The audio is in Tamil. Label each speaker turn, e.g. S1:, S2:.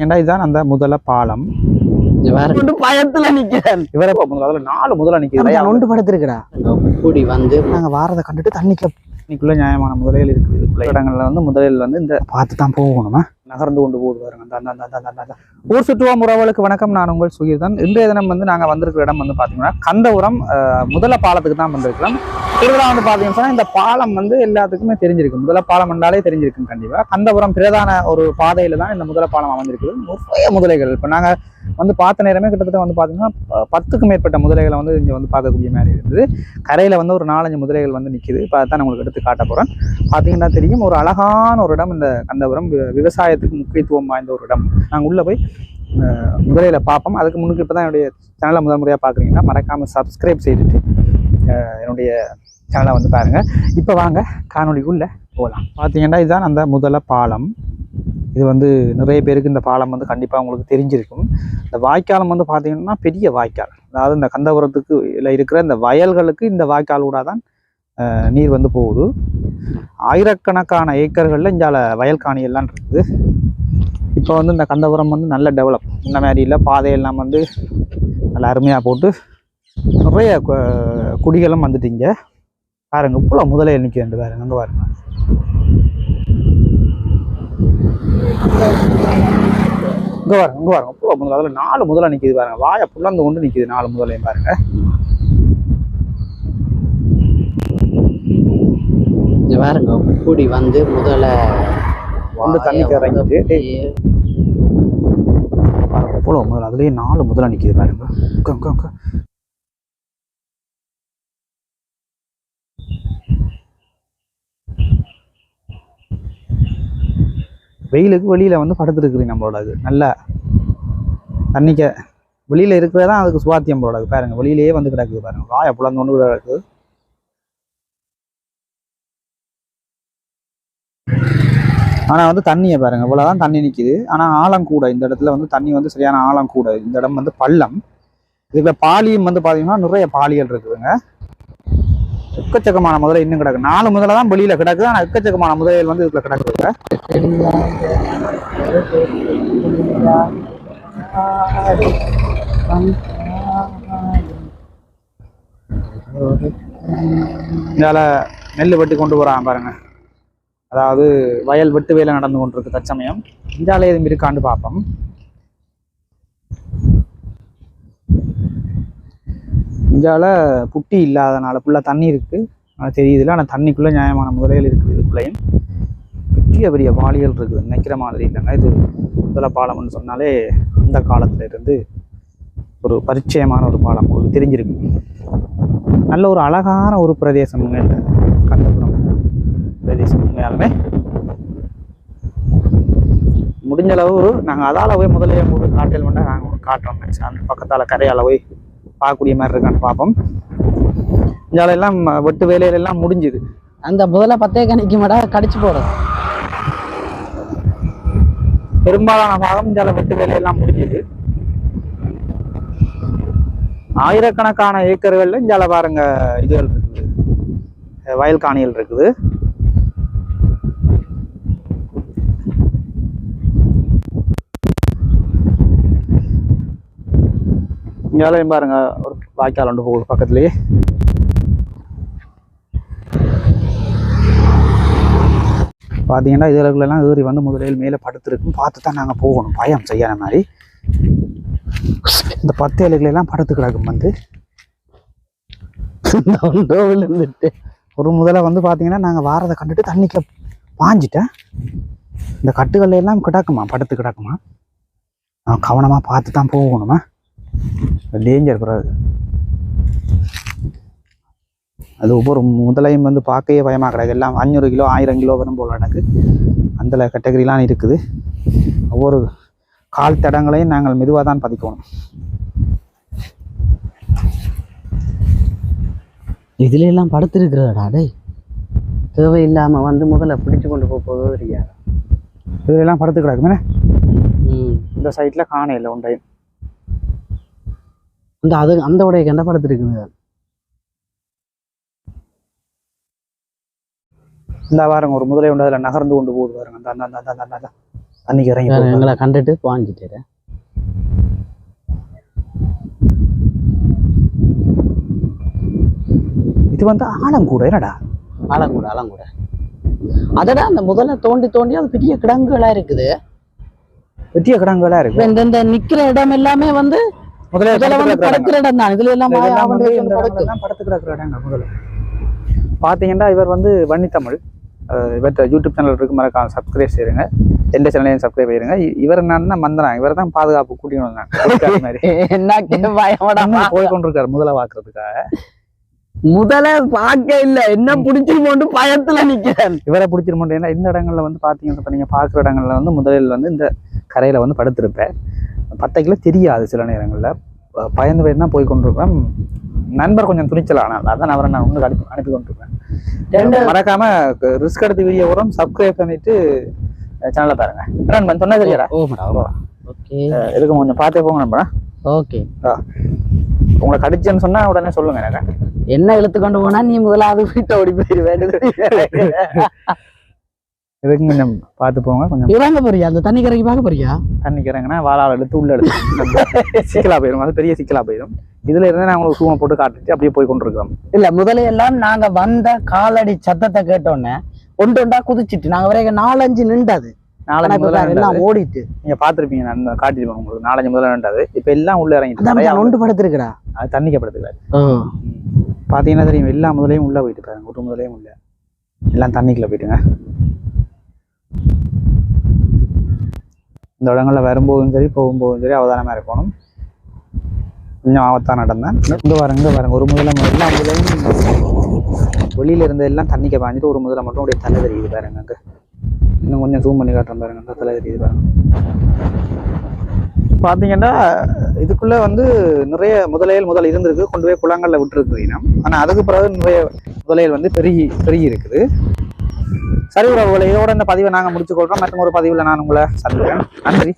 S1: ஏன்டா இதுதான் அந்த முதல பாலம்?
S2: பயத்துல நிக்கிறேன்.
S1: இவரை முதல்ல நாலு முதல்ல நிக்குது.
S2: நொண்டு படுத்திருக்கடா. கூடி வந்து
S1: நாங்க வாரதை கண்டுட்டு தண்ணிக்கு இன்னைக்குள்ள நியாயமான முதலைகள் இருக்குது. இடங்கள்ல வந்து முதலைகள் வந்து இந்த பார்த்து தான் போகணுமா? நகர்ந்து கொண்டு போகுது பாருங்க. அந்த அந்த அந்த அந்த அந்த அந்த. ஊர் சுற்றுவா முறவளுக்கு வணக்கம். நான் உங்கள் சுகீர்தான். இன்றைய தினம் வந்து நாங்கள் வந்திருக்கிற இடம் வந்து பார்த்தீங்கன்னா கந்தபுரம் முதல பாலத்துக்கு தான் வந்திருக்கலாம் திருவிழா வந்து பார்த்தீங்கன்னா இந்த பாலம் வந்து எல்லாத்துக்குமே தெரிஞ்சிருக்கு முதல பாலம் என்றாலே தெரிஞ்சிருக்கும் கண்டிப்பாக கந்தபுரம் பிரதான ஒரு பாதையில் தான் இந்த முதல பாலம் அமைஞ்சிருக்குது நிறைய முதலைகள். இப்போ நாங்கள் வந்து பார்த்த நேரமே கிட்டத்தட்ட வந்து பார்த்தீங்கன்னா பத்துக்கும் மேற்பட்ட முதலைகளை வந்து இங்கே வந்து பார்க்கக்கூடிய மாதிரி இருந்தது கரையில் வந்து ஒரு நாலஞ்சு முதலைகள் வந்து நிற்கிது இப்போ அதான் உங்களுக்கு எடுத்து காட்ட போகிறேன் பார்த்தீங்கன்னா தெரியும் ஒரு அழகான ஒரு இடம் இந்த கந்தபுரம். வி- விவசாயத்துக்கு முக்கியத்துவம் வாய்ந்த ஒரு இடம். நாங்கள் உள்ளே போய் முதலையில் பார்ப்போம். அதுக்கு முன்னுக்கு இப்போ தான் என்னுடைய சேனலை முதல் முறையாக பார்க்குறீங்கன்னா மறக்காமல் சப்ஸ்கிரைப் செய்துட்டு என்னுடைய சேனலை வந்து பாருங்கள் இப்போ வாங்க காணொளிக்குள்ள போகலாம் பார்த்தீங்கன்னா இதுதான் அந்த முதல பாலம். இது வந்து நிறைய பேருக்கு இந்த பாலம் வந்து கண்டிப்பாக உங்களுக்கு தெரிஞ்சிருக்கும். இந்த வாய்க்காலம் வந்து பார்த்தீங்கன்னா பெரிய வாய்க்கால். அதாவது இந்த கந்தபுரத்துக்கு இல்லை இருக்கிற இந்த வயல்களுக்கு இந்த வாய்க்கால் கூட தான் நீர் வந்து போகுது. ஆயிரக்கணக்கான ஏக்கர்களில் இந்தால வயல் எல்லாம் இருக்குது. இப்போ வந்து இந்த கந்தபுரம் வந்து நல்ல டெவலப் இந்த மாதிரி இல்லை பாதையெல்லாம் வந்து நல்லா அருமையாக போட்டு நிறைய கு- குடிகளும் வந்துட்டீங்க. பாருங்க இவ்வளோ முதலே ரெண்டு பாருங்க அங்கே பாருங்க. இங்கே பாருங்க இங்கே பாருங்க இவ்வளோ முதல்ல அதில் நாலு முதலாக நிற்கிது பாருங்க. வாயை புள்ளந்து கொண்டு நிற்கிது நாலு முதலையும்
S2: பாருங்கள் பாருங்க கூடி வந்து முதல்ல
S1: வந்து தண்ணிக்கு இறங்கிட்டு பாருங்க எவ்வளோ முதல்ல அதுலேயே நாலு முதல்ல நிற்கிது பாருங்க. வெயிலுக்கு வெளியில் வந்து படுத்துருக்குது நம்மளோட அது நல்ல. தண்ணிக்க வெளியில் இருக்கிறதான் அதுக்கு சுவாத்தியம் போல இருக்கு. பாருங்க வெளியிலேயே வந்து கிடக்குது பாருங்க. வாயை கொண்டு கிடக்குது. ஆனால் வந்து தண்ணியை பாருங்க இவ்வளோதான் தண்ணி நிற்கிது ஆனால் ஆழம் கூட இந்த இடத்துல வந்து தண்ணி வந்து சரியான ஆழம் கூட இந்த இடம் வந்து பள்ளம். இதுக்குள்ள பாலியம் வந்து பார்த்தீங்கன்னா நிறைய பாலியல் இருக்குதுங்க. எக்கச்சக்கமான முதலை இன்னும் கிடக்கு. நாலு முதலை தான் வெளியில் கிடக்குது. ஆனால் எக்கச்சக்கமான முதலைகள் வந்து இதுக்குள்ள கிடக்குதுங்க. இதால நெல் வெட்டி கொண்டு போகிறான் பாருங்கள் அதாவது வயல் வெட்டு வேலை நடந்து கொண்டிருக்கு தற்சமயம். இந்தால எதுவும் இருக்கான்னு பார்ப்போம். இஞ்சால புட்டி இல்லாதனால ஃபுல்லாக தண்ணி இருக்குது ஆனால் தெரியுதுல ஆனால் தண்ணிக்குள்ளே நியாயமான முதலைகள் இருக்குது இதுக்குள்ளேயும். பெரிய பெரிய வாளிகள் இருக்குது. நினைக்கிற மாதிரி இல்லைங்க. இது முதல பாலம்னு சொன்னாலே அந்த காலத்துல இருந்து ஒரு பரிச்சயமான ஒரு பாலம். உங்களுக்கு தெரிஞ்சிருக்கு நல்ல ஒரு அழகான ஒரு பிரதேசம் கந்தபுரம் பிரதேசம். உண்மையாலுமே முடிஞ்ச அளவு நாங்கள் அதால போய் முதல்ல உங்களுக்கு காட்டல் பண்ண நாங்கள் காட்டுறோம். அந்த பக்கத்தால் கரையால போய் பார்க்கக்கூடிய மாதிரி இருக்கான்னு பார்ப்போம். இந்தால எல்லாம் வெட்டு வேலையில எல்லாம் முடிஞ்சுது.
S2: அந்த முதல்ல பத்தே கணிக்க மாட்டா கடிச்சு போடும்
S1: பெரும்பாலான பாகம் இந்தால வெட்டு வேலையெல்லாம் முடிஞ்சுது. ஆயிரக்கணக்கான ஏக்கர்கள்ல இந்தால பாருங்க இதுகள் இருக்குது. வயல் காணிகள் இருக்குது. இங்கேயும் பாருங்க ஒரு வாய்க்கால் ஒன்று போகுது பக்கத்துலயே. பார்த்தீங்கன்னா இதுலலாம் ஏறி வந்து முதலில் மேலே படுத்துருக்கும். பார்த்து தான் நாங்கள் போகணும். பயம் செய்யாத மாதிரி. இந்த பத்து இலைகளெல்லாம் படுத்து கிடக்கும் வந்து.
S2: இருந்துட்டு
S1: ஒரு முதல்ல வந்து பார்த்தீங்கன்னா நாங்கள் வாரதை கண்டுட்டு தண்ணிக்கு பாஞ்சிட்டேன். இந்த கட்டுகள் எல்லாம் கிடக்குமா? படுத்து கிடக்குமா? நான் கவனமாக பார்த்து தான் போகணுமா? டேஞ்சர் பிறகு அது ஒவ்வொரு முதலையும் வந்து பார்க்கவே பயமாக கிடக்கு எல்லாம் அஞ்சூறு கிலோ ஆயிரம் கிலோ வரும் போல எனக்கு. அந்த கேட்டகரிலாம் இருக்குது. ஒவ்வொரு கால் தடங்களையும் நாங்கள் மெதுவாக தான் பதிக்கணும்.
S2: இதுல எல்லாம் படுத்திருக்கிறடா டேய். தேவையில்லாம வந்து முதல்ல பிடிச்சு கொண்டு போக தெரியாது?
S1: இதெல்லாம் படுத்து கிடக்குமே
S2: ம்.
S1: இந்த சைட்டில் காண இல்லை ஒன்றையும்.
S2: அந்த அது அந்த உடைய கண்ட படுத்திருக்குது
S1: இந்த பாருங்க ஒரு முதலை உண்டு அதில் நகர்ந்து கொண்டு போகுது பாருங்க. அந்த அந்த அந்த அந்த அந்த தண்ணிக்கு இறங்கி.
S2: எங்களை கண்டுட்டு வாங்கிட்டு
S1: இது வந்து ஆழம் கூட என்னடா?
S2: ஆலங்கூட ஆலங்கூட. அதடா அந்த முதல்ல தோண்டி தோண்டி அது பெரிய கிடங்குகளா இருக்குது.
S1: வெட்டிய கிடங்குகளா இருக்கு.
S2: இந்த நிக்கிற இடம் எல்லாமே வந்து
S1: முதல்ல
S2: வந்து படுக்கிற இடம் தான் இதுல எல்லாம்
S1: படத்து கிடக்குற முதல்ல. பார்த்தீங்கன்னா இவர் வந்து வன்னித்தமிழ் இவர்கிட்ட யூடியூப் சேனல் இருக்கு மறக்காம சப்ஸ்கிரைப் செய்யுங்க. எந்த சேனலையும் சப்ஸ்கிரைப் செய்யுங்க இவர் என்னன்னா மந்திரம் இவர் தான் பாதுகாப்பு கூட்டிட்டு மாதிரி.
S2: என்ன
S1: போய் கொண்டிருக்காரு முதல்ல வாக்குறதுக்காக.
S2: முதல்ல பார்க்க இல்ல. என்ன புடிச்சிருமோண்டு பயத்துல நிக்கிறேன்
S1: இவரை பிடிச்சிருமோண்டு ஏன்னா இந்த இடங்கள்ல வந்து பார்த்தீங்கன்னா இப்ப நீங்க பார்க்குற இடங்கள்ல வந்து முதலில் வந்து இந்த கரையில வந்து படுத்திருப்பேன் பத்தைக்குள்ள தெரியாது சில நேரங்கள்ல. பயந்து போய் தான் போய் கொண்டிருப்பேன் நண்பர் கொஞ்சம் துணிச்சல் ஆனால் அதான் அவரை நான் உங்களுக்கு அனுப்பி அனுப்பி கொண்டிருப்பேன் மறக்காம ரிஸ்க் எடுத்து வீடியோ வரும். சப்ஸ்கிரைப் பண்ணிட்டு சேனலை பாருங்க. நண்பன் சொன்னா
S2: ஓகே.
S1: எதுக்கு கொஞ்சம் பார்த்தே போங்க நண்பா.
S2: ஓகே.
S1: உங்களை கடிச்சேன்னு சொன்னா உடனே சொல்லுங்க எனக்கு.
S2: என்ன இழுத்து கொண்டு போனா நீ முதலாவது வீட்டை ஓடி போயிருவேன்
S1: எதுக்கு கொஞ்சம் பார்த்து போங்க கொஞ்சம்
S2: இறங்க போறியா? அந்த தண்ணி கரைக்கு பார்க்க போறியா?
S1: தண்ணிக்கிறேங்கன்னா வாழால் எடுத்து உள்ள எடுத்து சிக்கலா போயிடும் அது பெரிய சிக்கலா போயிடும் இதுல இருந்து நான் உங்களுக்கு சூமை போட்டு காட்டுச்சு அப்படியே போய் கொண்டிருக்கிறோம்.
S2: இல்ல முதல்ல எல்லாம் நாங்க வந்த காலடி சத்தத்தை கேட்டோன்னே ஒன்று ஒன்றா குதிச்சிட்டு நாங்க வரைக்கும் நாலஞ்சு நின்றாது.
S1: நாலஞ்சு முதல்ல
S2: எல்லாம். ஓடிட்டு.
S1: நீங்க பாத்திருப்பீங்க நான் காட்டிருப்பேன் உங்களுக்கு நாலஞ்சு முதல்ல ரெண்டாவது இப்ப எல்லாம் உள்ள இறங்கிட்டு
S2: நொண்டு படுத்திருக்கடா.
S1: அது தண்ணிக்கப்படுத்துக்கிறாரு பாத்தீங்கன்னா தெரியும் எல்லா முதலையும் உள்ள போயிட்டு பாருங்க. ஒரு முதலையும் உள்ள. எல்லாம் தண்ணிக்குள்ள போயிட்டுங்க. இந்த இடங்கள்ல வரும்போதும் சரி போகும்போதும் சரி அவதானமா இருக்கணும். கொஞ்சம் ஆபத்தான நடந்தேன் இங்கே பாருங்க இங்க பாருங்க. ஒரு முதல்ல எல்லா முதலையும் வெளியில இருந்த எல்லாம் தண்ணிக்க பாஞ்சிட்டு ஒரு முதல்ல மட்டும் அப்படியே தலை தெரியுது பாருங்க அங்க. இன்னும் கொஞ்சம் ஜூம் பண்ணி காட்டுறேன் பாருங்க. அந்த தலை தெரியுது பாருங்க. பாத்தீங்கன்னா இதுக்குள்ள வந்து நிறைய முதலையல் முதல் இருந்திருக்கு. கொண்டு போய் குளங்கள்ல விட்டுருக்கு இனம். ஆனா அதுக்கு பிறகு நிறைய முதலையல் வந்து பெருகி பெருகி இருக்குது. சரி உறவுகளை இதோட இந்த பதிவை நாங்க முடிச்சு மற்றும் ஒரு பதிவுல நான் உங்களை சந்திக்கிறேன். நன்றி.